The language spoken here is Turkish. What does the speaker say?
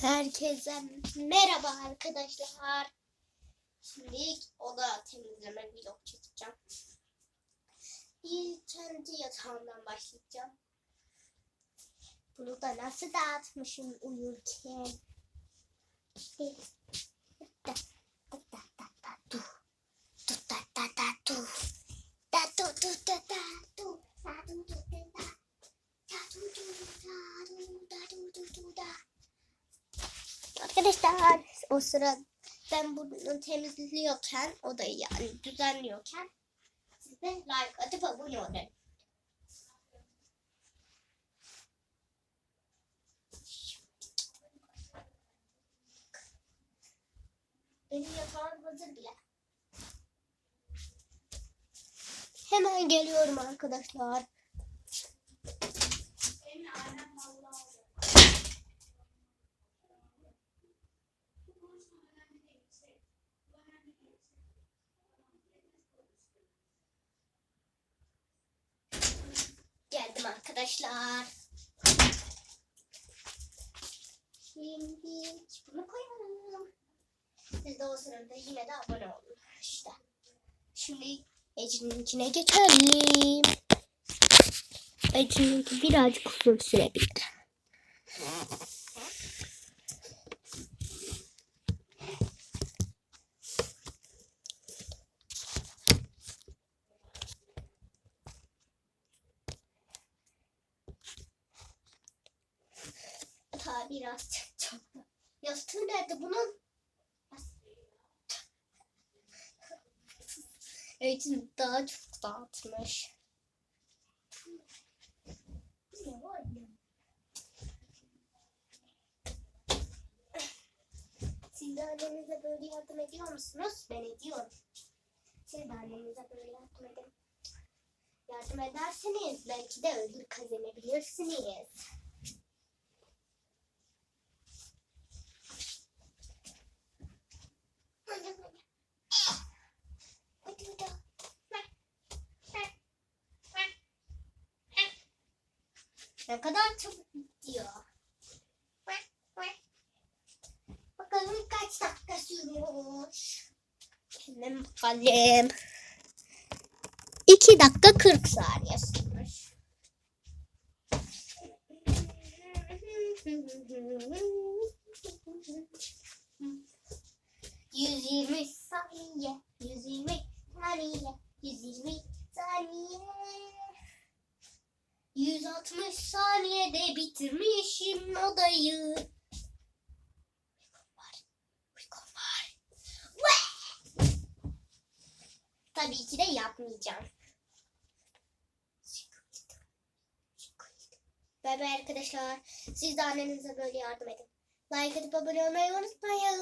Herkese merhaba arkadaşlar. Şimdi oda temizleme vlog çekeceğim. İlk kendi yatağımdan başlayacağım. Bunu da nasıl dağıtmışım uyurken. Da, da, da, da, da, du. Du, da, da, da, du. Da, du, du, da, da, du. Da, du, du, da, da. Da, du, du, da, du, da, du, du, du, da. Arkadaşlar o sıra ben bunu temizliyorken odayı yani düzenliyorken siz de like atıp abone olun. Benim yatağım hazır bile. Hemen geliyorum arkadaşlar. Geldim arkadaşlar. Şimdi bunu koyalım. Siz de o sırada yine de abone olun. İşte. Şimdi Ece'ninkine geçelim. Ece'ninki birazcık uzun sürebilir. Biraz çok. Yastığı nerede bunun? Eğitim daha çok dağıtmış. Siz de annenize böyle yardım ediyor musunuz? Ben ediyorum. Siz de annenize böyle yardım edin. Yardım ederseniz belki de ödül kazanabilirsiniz. Ne kadar çabuk bitiyor. Bakalım kaç dakika sürüyor. Hemen bakalım. 2 dakika 40 saniye sürmüş. Yüz yirmi saniye, yüz yirmi saniye, yüz yirmi saniye. 160 saniyede bitirmişim odayı. Tabii ki de yapmayacağım. Bay arkadaşlar. Siz de annenize böyle yardım edin. Like atıp abone olmayı unutmayın.